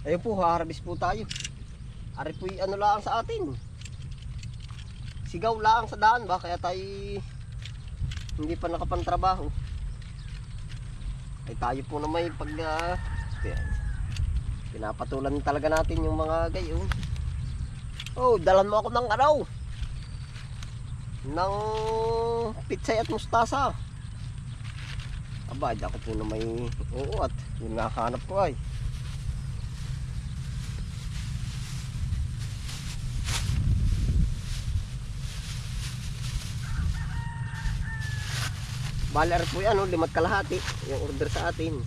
Ayun po, harvest po tayo. Ari po ano lang sa atin. Sigaw lang sa daan ba? Kaya tayo hindi pa nakapantrabaho. Ay tayo po na may pag ah, pinapatulan talaga natin yung mga gayon. Oh, dalan mo ako ng araw. Ng pitsay at mustasa. Aba, ako po na may oo at yun nga hanap ko ay. Balar po yan, oh, limat kalahati. Yung order sa atin.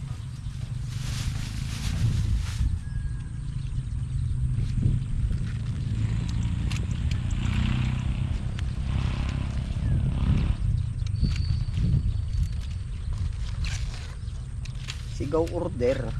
Sigaw order.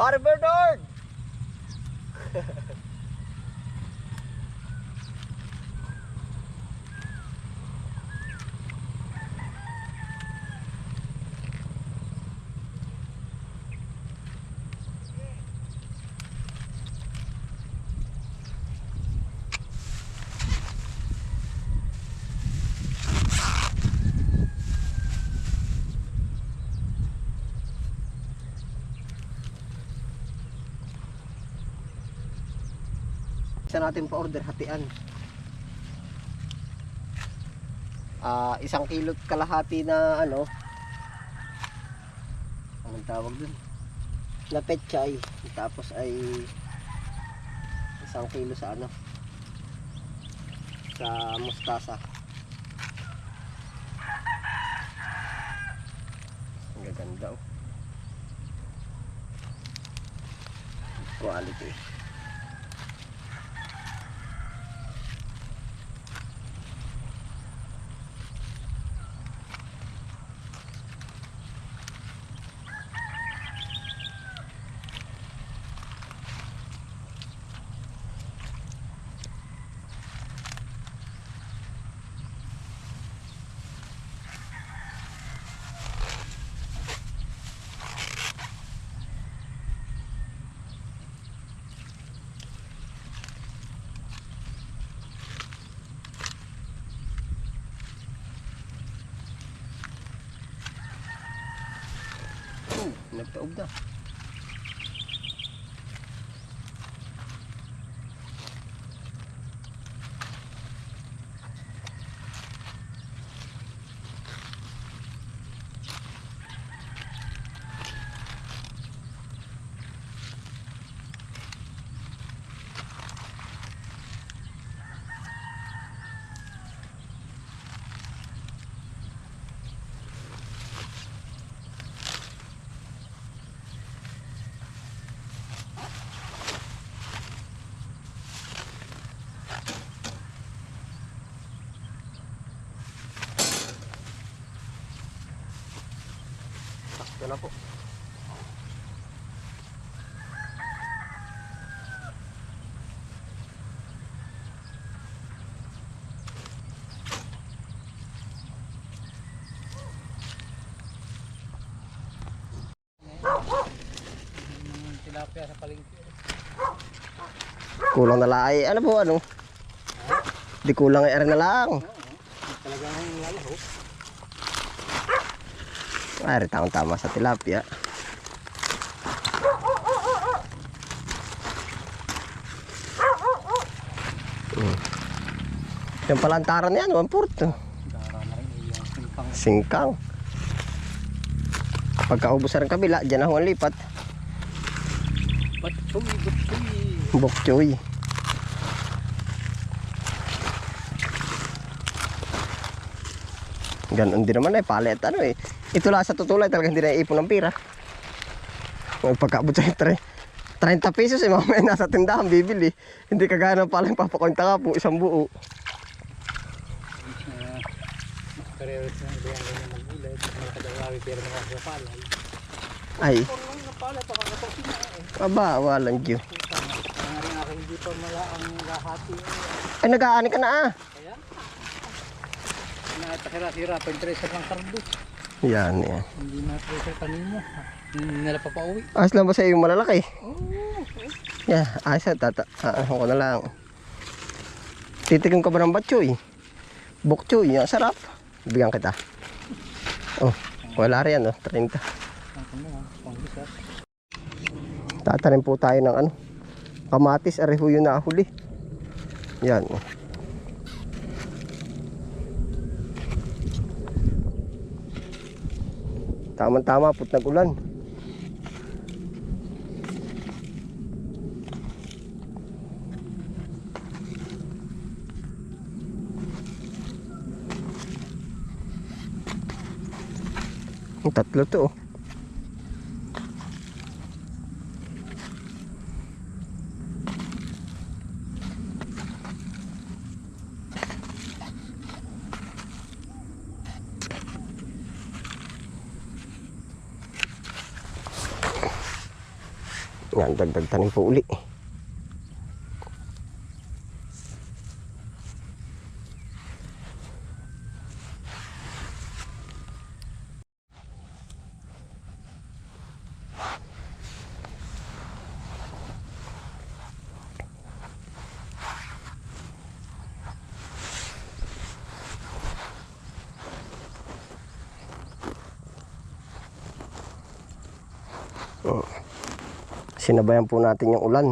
Pare Bernard! Natin pa order hatian. Ah, isang kilo kalahati na ano. Anong tawag dun? Na pechay. Tapos ay isang kilo sa ano? Sa mustasa. Ang gaganda oh. Quality. Nagtaob na. Na po. tilapia sa palengke. Kulang na lang ay ano po ano? Di kulang ay na lang. Talagang Ay, tamang tama sa tilapia. Mm. Yung palantaran na yan, 1 fourth. oh. Dara na rin yung singkang. Singkang. Pagkaubos na rin kabila, dyan ako ang lipat. Batsoy, batsoy. Ganon din naman eh, palit ano eh. Ito lang sa tutulay talaga hindi na ipon ng pira. Pagkaabot sa tre. 30 pesos eh, mamaya nasa tindahan bibili. Hindi kagaya ng palang papakunta ka po, isang buo. Yung. Ay, aba, walang eh. Ay, nag-aani ka na ah. Kaya? Nakatahira-hira pa yung tracer ng kardo. Yan, yan. Hindi na tracer kanina. Nila pa pauwi. Ayos lang ba sa yung malalaki? Oo. Yeah, ayos na, tata. Ah, ko na lang. Titigim ka ba ng batchoy? Bokchoy, yan, sarap. Bigyan kita. Oh, wala rin yan, oh, 30. Ang kanya, pang-isa. Tatanim po tayo ng ano, kamatis, areho yun na huli. Yan. oh. Tama-tama, put nag-ulan. Tatlo to oh. Yan, dagdag tanim po uli. Sinabayan po natin yung ulan.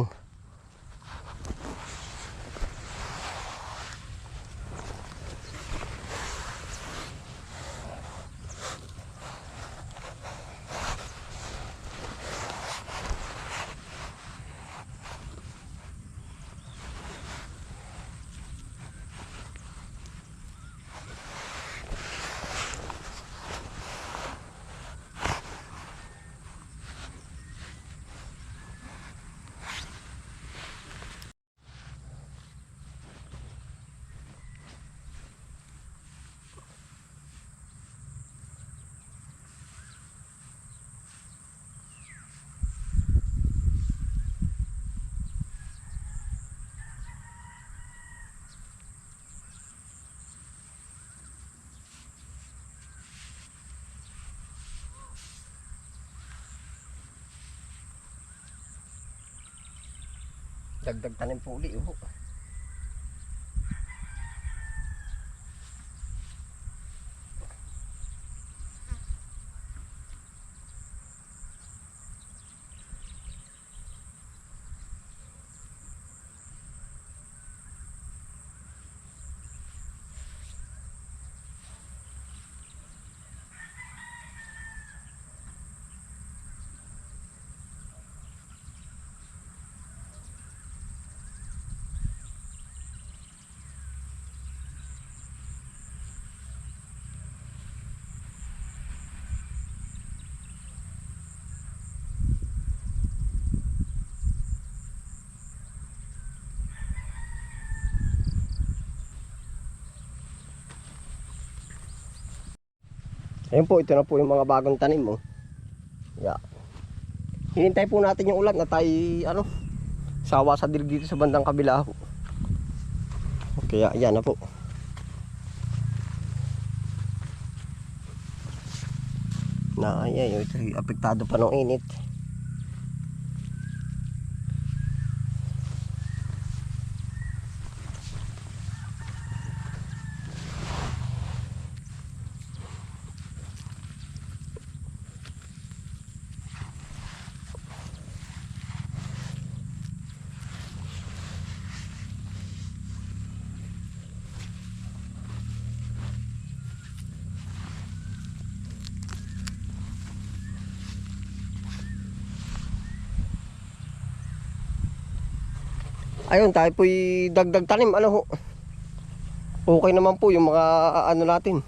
Dagdag tanim po uli. Oh. Ayun po, ito na po yung mga bagong tanim mo. Yeah. Hinintay po natin yung ulan na tayo, ano, sawa sa dilig dito sa bandang kabila ho. Kaya, yan na po. Na, ayan, ito, apektado pa ng init. Ayun, tayo po'y dagdag tanim. Ano ho? Okay naman po yung mga ano natin.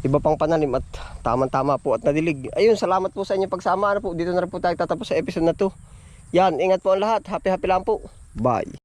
Iba pang pananim at tamang-tama po at nadilig. Ayun, salamat po sa inyong pagsama. Ano po, dito na rin po tayo tatapos sa episode na to. Yan, ingat po ang lahat. Happy-happy lang po. Bye.